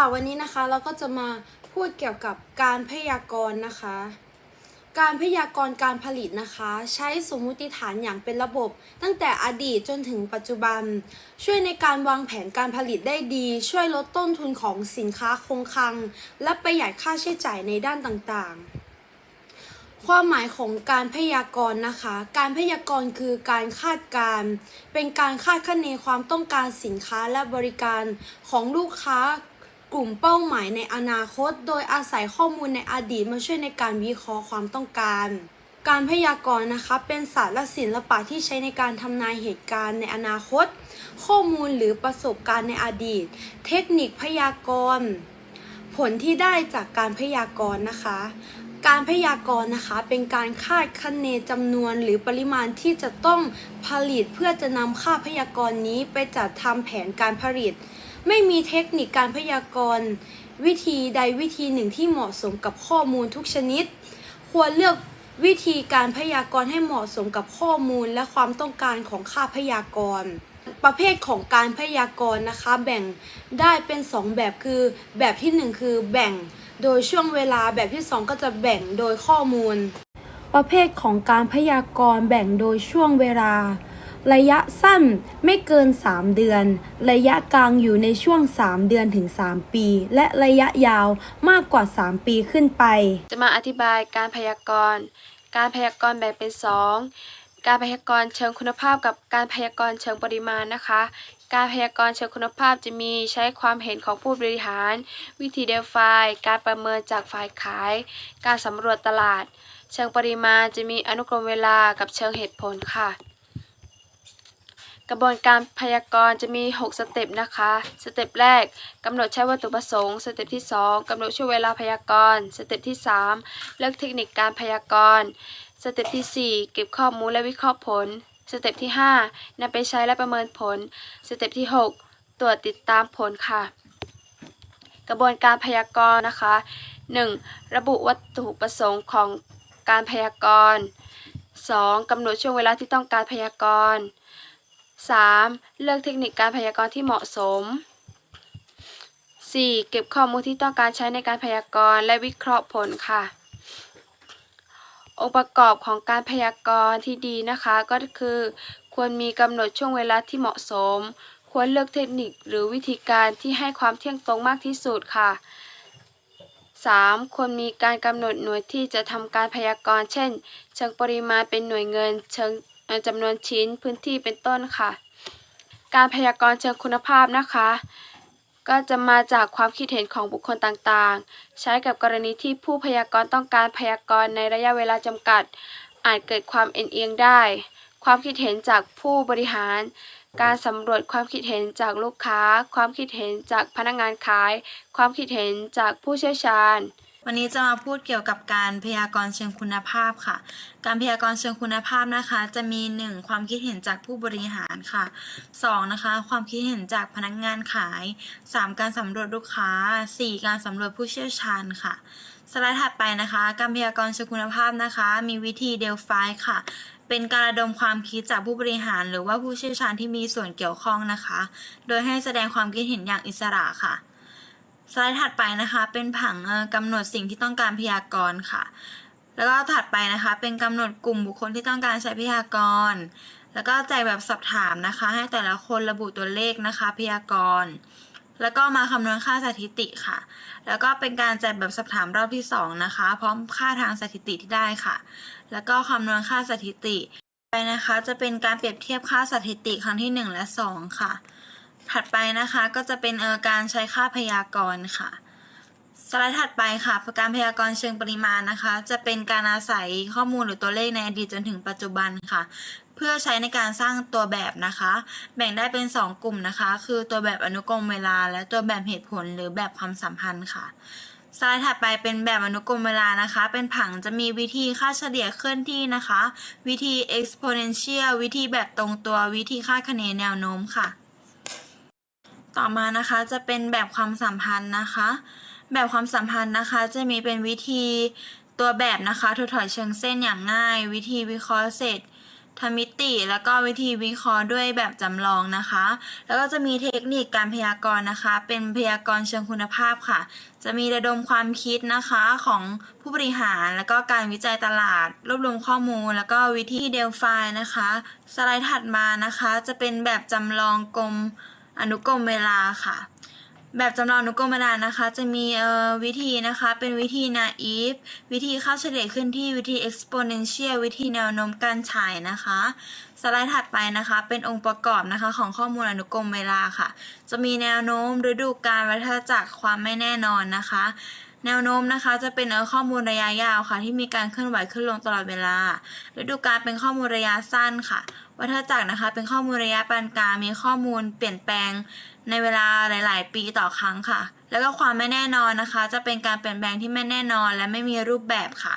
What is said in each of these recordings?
ค่ะวันนี้นะคะเราก็จะมาพูดเกี่ยวกับการพยากรณ์นะคะ การพยากรณ์การผลิตนะคะ ใช้สมมุติฐานอย่างเป็นระบบ ตั้งแต่อดีตจนถึงปัจจุบัน ช่วยในการวางแผนการผลิตได้ดี ช่วยลดต้นทุนของสินค้าคงคลัง และประหยัดค่าใช้จ่ายในด้านต่างๆ ความหมายของการพยากรณ์นะคะ การพยากรณ์คือการคาดการเป็นการคาดคะเนความต้องการสินค้าและบริการของลูกค้า กลุ่มเป้าหมายในอนาคต โดยอาศัยข้อมูลในอดีตมาช่วยในการวิเคราะห์ความต้องการ การพยากรณ์นะคะเป็นศาสตร์และศิลปะที่ใช้ในการทำนายเหตุการณ์ในอนาคต ข้อมูลหรือประสบการณ์ในอดีต เทคนิคพยากรณ์ผลที่ได้จากการพยากรณ์นะคะ การพยากรณ์นะคะเป็นการคาดคะเนจำนวนหรือปริมาณที่จะต้องผลิตเพื่อจะนำค่าพยากรณ์นี้ไปจัดทำแผนการผลิต ไม่มีเทคนิคการพยากรณ์วิธีใดวิธีหนึ่งที่เหมาะสมกับข้อมูลทุกชนิด ควรเลือกวิธีการพยากรณ์ให้เหมาะสมกับข้อมูลและความต้องการของค่าพยากรณ์ ประเภทของการพยากรณ์นะคะ แบ่งได้เป็น 2 แบบคือ แบบที่ 1 คือแบ่งโดยช่วงเวลาแบบที่ 2 ก็จะแบ่งโดยข้อมูล ประเภทของการพยากรณ์แบ่งโดยช่วงเวลา ระยะสั้นไม่เกิน 3 เดือน ระยะกลางอยู่ในช่วง 3 เดือนถึง 3 ปี และระยะยาวมากกว่า 3 ปีขึ้นไป จะมาอธิบายการพยากรณ์ การพยากรณ์แบ่งเป็น 2 การพยากรณ์เชิงคุณภาพกับการพยากรณ์เชิงปริมาณนะคะ การพยากรณ์เชิงคุณภาพจะมีใช้ความเห็นของผู้บริหาร วิธีเดลไฟการประเมินจากฝ่ายขาย การสำรวจตลาด เชิงปริมาณจะมีอนุกรมเวลากับเชิงเหตุผลค่ะ กระบวนการพยากรณ์จะมี 6 สเต็ปนะคะ สเต็ปแรกกำหนดใช้วัตถุประสงค์ สเต็ปที่ 2กำหนดช่วงเวลาพยากรณ์ สเต็ปที่ 3 เลือกเทคนิคการพยากรณ์ สเต็ปที่ 4 เก็บข้อมูลและวิเคราะห์ผล สเต็ปที่ 5นำไปใช้และประเมินผล สเต็ปที่ 6 ตรวจติดตามผลค่ะ กระบวนการพยากรณ์นะคะ 1. ระบุวัตถุประสงค์ของการพยากรณ์ 2. กำหนดช่วงเวลาที่ต้องการพยากรณ์ 3. เลือกเทคนิคการพยากรณ์ที่เหมาะสม 4. เก็บข้อมูลที่ต้องการใช้ในการพยากรณ์และวิเคราะห์ผลค่ะ องค์ประกอบของการพยากรณ์ที่ดีนะคะ ก็คือ ควรมีกำหนดช่วงเวลาที่เหมาะสม ควรเลือกเทคนิคหรือวิธีการที่ให้ความเที่ยงตรงมากที่สุดค่ะ 3. ควรมีการกำหนดหน่วยที่จะทำการพยากรณ์ เช่น เชิงปริมาณเป็นหน่วยเงิน เชิง จำนวนชิ้นพื้นที่เป็นต้นค่ะ การพยากรณ์เชิงคุณภาพนะคะ ก็จะมาจากความคิดเห็นของบุคคลต่างๆ ใช้กับกรณีที่ผู้พยากรณ์ต้องการพยากรณ์ในระยะเวลาจำกัด อาจเกิดความเอ็นเอียงได้ ความคิดเห็นจากผู้บริหาร การสำรวจความคิดเห็นจากลูกค้า ความคิดเห็นจากพนักงานขาย ความคิดเห็นจากผู้เชี่ยวชาญ วันนี้จะมาพูดเกี่ยวกับการพยากรณ์เชิงคุณภาพค่ะ การพยากรณ์เชิงคุณภาพนะคะ จะมี 1. ความคิดเห็นจากผู้บริหารค่ะ 2. นะคะ ความคิดเห็นจากพนักงานขาย 3. การสำรวจลูกค้า 4. การสำรวจผู้เชี่ยวชาญค่ะสไลด์ถัดไปนะคะ การพยากรณ์เชิงคุณภาพนะคะ มีวิธีเดลไฟค่ะเป็นการระดมความคิดจากผู้บริหาร หรือว่าผู้เชี่ยวชาญที่มีส่วนเกี่ยวข้องนะคะ โดยให้แสดงความคิดเห็นอย่างอิสระค่ะ สไลด์ถัดไปนะคะเป็นผังเอ่อกำหนดสิ่งที่ต้องการพยากรณ์ค่ะ แล้วก็ถัดไปนะคะเป็นกำหนดกลุ่มบุคคลที่ต้องการใช้พยากรณ์ แล้วก็แจกแบบสอบถามนะคะ ให้แต่ละคนระบุตัวเลขนะคะ พยากรณ์ แล้วก็มาคำนวณค่าสถิติค่ะ แล้วก็เป็นการแจกแบบสอบถามรอบที่สองนะคะ พร้อมค่าทางสถิติที่ได้ค่ะ แล้วก็คำนวณค่าสถิติไปนะคะ จะเป็นการเปรียบเทียบค่าสถิติครั้งที่หนึ่งและสองค่ะ ถัดไปนะคะก็จะเป็นเออการใช้ค่าพยากรณ์ค่ะ สไลด์ถัดไปค่ะการพยากรณ์เชิงปริมาณนะคะ จะเป็นการอาศัยข้อมูลหรือตัวเลขในอดีตจนถึงปัจจุบันค่ะ เพื่อใช้ในการสร้างตัวแบบนะคะ แบ่งได้เป็น 2 กลุ่มนะคะ คือตัวแบบอนุกรมเวลา และตัวแบบเหตุผลหรือแบบความสัมพันธ์ค่ะสไลด์ถัดไปเป็นแบบอนุกรมเวลานะคะ เป็นผังจะมีวิธีค่าเฉลี่ยเคลื่อนที่นะคะ วิธี exponential วิธีแบบตรงตัว วิธีค่าคะเนแนวโน้มค่ะ ต่อมานะคะจะเป็นแบบความสัมพันธ์นะคะ แบบความสัมพันธ์นะคะจะมีเป็นวิธีตัวแบบนะคะถดถอยเชิงเส้นอย่างง่าย วิธีวิเคราะห์เศษทมิติ แล้วก็วิธีวิเคราะห์ด้วยแบบจำลองนะคะ แล้วก็จะมีเทคนิคการพยากรณ์นะคะ เป็นพยากรณ์เชิงคุณภาพค่ะ จะมีระดมความคิดนะคะของผู้บริหาร แล้วก็การวิจัยตลาด รวบรวมข้อมูล แล้วก็วิธีเดลไฟนะคะ สไลด์ถัดมานะคะ จะเป็นแบบจำลองกลม อนุกรมเวลาค่ะ แบบจำลองอนุกรมเวลานะคะ จะมีวิธีนะคะ เป็นวิธี naive วิธีค่าเฉลี่ยขึ้นที่วิธี exponential วิธีแนวโน้มการฉายนะคะ สไลด์ถัดไปนะคะ เป็นองค์ประกอบนะคะของข้อมูลอนุกรมเวลาค่ะ จะมีแนวโน้มฤดูกาลวัฏจักรความไม่แน่นอนนะคะ แนวโน้มนะคะจะเป็นข้อมูลระยะยาวค่ะ ที่มีการเคลื่อนไหวขึ้นลงตลอดเวลาฤดูกาลเป็นข้อมูลระยะสั้นค่ะ วัฏจักรนะคะเป็นข้อมูลระยะปานกลางมีข้อมูลเปลี่ยนแปลงในเวลาหลาย ๆ ปีต่อครั้งค่ะ แล้วก็ความไม่แน่นอนนะคะ จะเป็นการเปลี่ยนแปลงที่ไม่แน่นอนและไม่มีรูปแบบค่ะ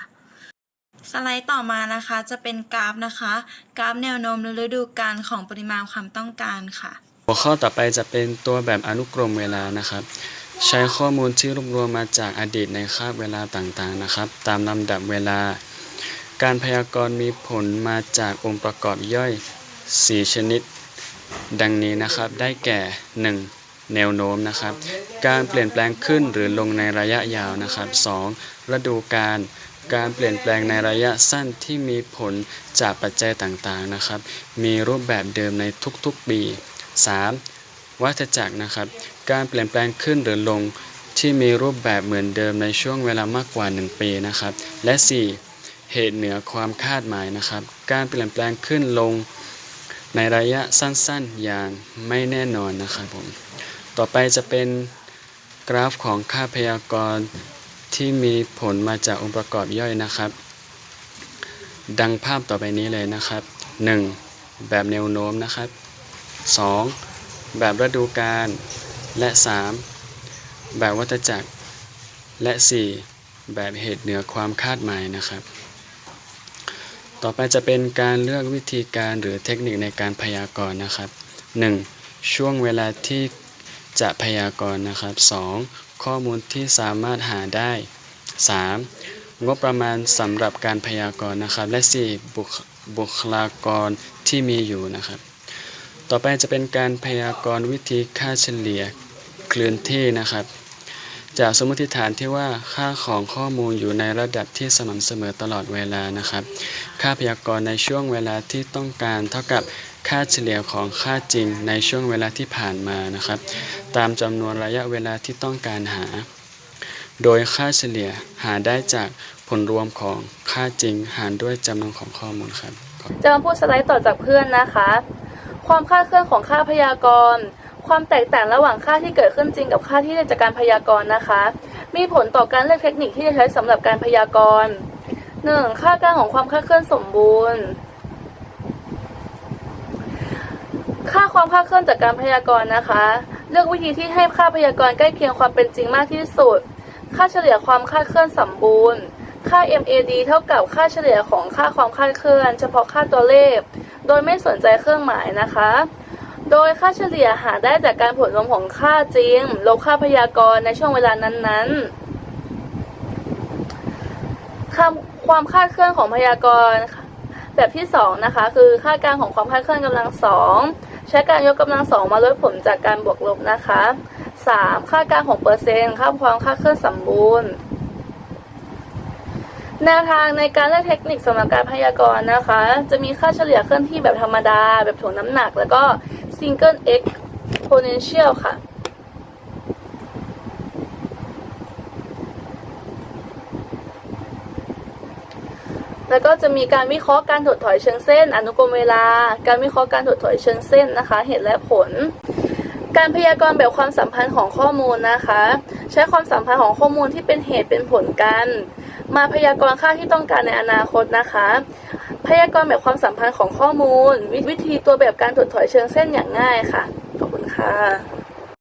สไลด์ต่อมานะคะจะเป็นกราฟนะคะ กราฟแนวโน้มฤดูกาลของปริมาณความต้องการค่ะ หัวข้อต่อไปจะเป็นตัวแบบอนุกรมเวลานะครับ ใช้ข้อมูลที่รวบรวมมาจากอดีตในคาบเวลาต่างๆนะครับ ตามลำดับเวลา การพยากรณ์มีผลมาจากองค์ประกอบย่อย 4 ชนิด ดังนี้นะครับได้แก่ 1. แนวโน้มนะครับ การเปลี่ยนแปลงขึ้นหรือลงในระยะยาวนะครับ 2. ฤดูกาลการเปลี่ยนแปลงในระยะสั้นที่มีผลจากปัจจัยต่างๆนะครับ มีรูปแบบเดิมในทุกๆปี 3. วัฏจักรนะครับ การเปลี่ยนแปลงขึ้นหรือลงที่มีรูปแบบเหมือนเดิมในช่วงเวลามากกว่า 1 ปีนะครับ และ 4. เหตุเหนือความคาดหมายนะครับ การเปลี่ยนแปลงขึ้นลงในระยะสั้นๆ อย่างไม่แน่นอนนะครับผม ต่อไปจะเป็นกราฟของค่าพยากรณ์ที่มีผลมาจากองค์ประกอบย่อยนะครับ ดังภาพต่อไปนี้เลยนะครับ 1. แบบแนวโน้มนะครับ 2. แบบฤดูกาลและ 3. แบบวัฏจักร และ 4. แบบเหตุเหนือความคาดหมายนะครับ ต่อไปจะเป็นการเลือกวิธีการหรือเทคนิคในการพยากรณ์นะครับ 1. ช่วงเวลาที่จะพยากรณ์นะครับ 2. ข้อมูลที่สามารถหาได้ 3. งบประมาณสำหรับการพยากรณ์นะครับ และ 4. บุคบุคลากรที่มีอยู่นะครับ ต่อไปจะเป็นการพยากรณ์วิธีค่าเฉลี่ยเคลื่อนที่นะครับ จากสมมติฐานที่ว่าค่าของข้อมูลอยู่ในระดับที่สม่ำเสมอตลอดเวลานะครับ ค่าพยากรณ์ในช่วงเวลาที่ต้องการเท่ากับค่าเฉลี่ยของค่าจริงในช่วงเวลาที่ผ่านมานะครับ ตามจำนวนระยะเวลาที่ต้องการหา โดยค่าเฉลี่ยหาได้จากผลรวมของค่าจริงหารด้วยจำนวนของข้อมูลครับจะมาพูดสไลด์ต่อจากเพื่อนนะคะ ความคลาดเคลื่อนของค่าพยากรณ์ ความแตกต่างระหว่างค่าที่เกิดขึ้นจริงกับค่าที่ได้จากการพยากรณ์นะคะ มีผลต่อการเลือกเทคนิคที่จะใช้สำหรับการพยากรณ์ 1. ค่ากลางของความคลาดเคลื่อนสมบูรณ์ ค่าความคลาดเคลื่อนจากการพยากรณ์นะคะ เลือกวิธีที่ให้ค่าพยากรณ์ใกล้เคียงความเป็นจริงมากที่สุด ค่าเฉลี่ยความคลาดเคลื่อนสมบูรณ์ ค่า MAD เท่ากับค่าเฉลี่ยของค่าความคลาดเคลื่อน เฉพาะค่าตัวเลข โดยไม่สนใจเครื่องหมายนะคะ โดยค่าเฉลี่ยหาได้จากการผลรวมของค่าจริง ลบค่าพยากรณ์ในช่วงเวลานั้นๆค่าความคาดเคลื่อนของพยากรณ์แบบที่สองนะคะ คือค่ากลางของความคาดเคลื่อนกำลังสองใช้การยกกำลังสองมาลดผลจากการบวกลบนะคะ 3. ค่ากลางของเปอร์เซ็นต์ค่าความคลาดเคลื่อนสมบูรณ์ แนวทางในการเลือกเทคนิคสำหรับการพยากรณ์นะคะ จะมีค่าเฉลี่ยเคลื่อนที่แบบธรรมดา แบบถ่วงน้ำหนัก แล้วก็ single exponential ค่ะ แล้วก็จะมีการวิเคราะห์การถดถอยเชิงเส้น อนุกรมเวลา การวิเคราะห์การถดถอยเชิงเส้นนะคะ เหตุและผลการพยากรณ์แบบความสัมพันธ์ของข้อมูลนะคะ ใช้ความสัมพันธ์ของข้อมูลที่เป็นเหตุเป็นผลกัน มาพยากรณ์ค่าที่ต้องการในอนาคตนะคะ พยากรณ์แบบความสัมพันธ์ของข้อมูล วิวิธีตัวแบบการถดถอยเชิงเส้นอย่างง่ายค่ะ ขอบคุณค่ะ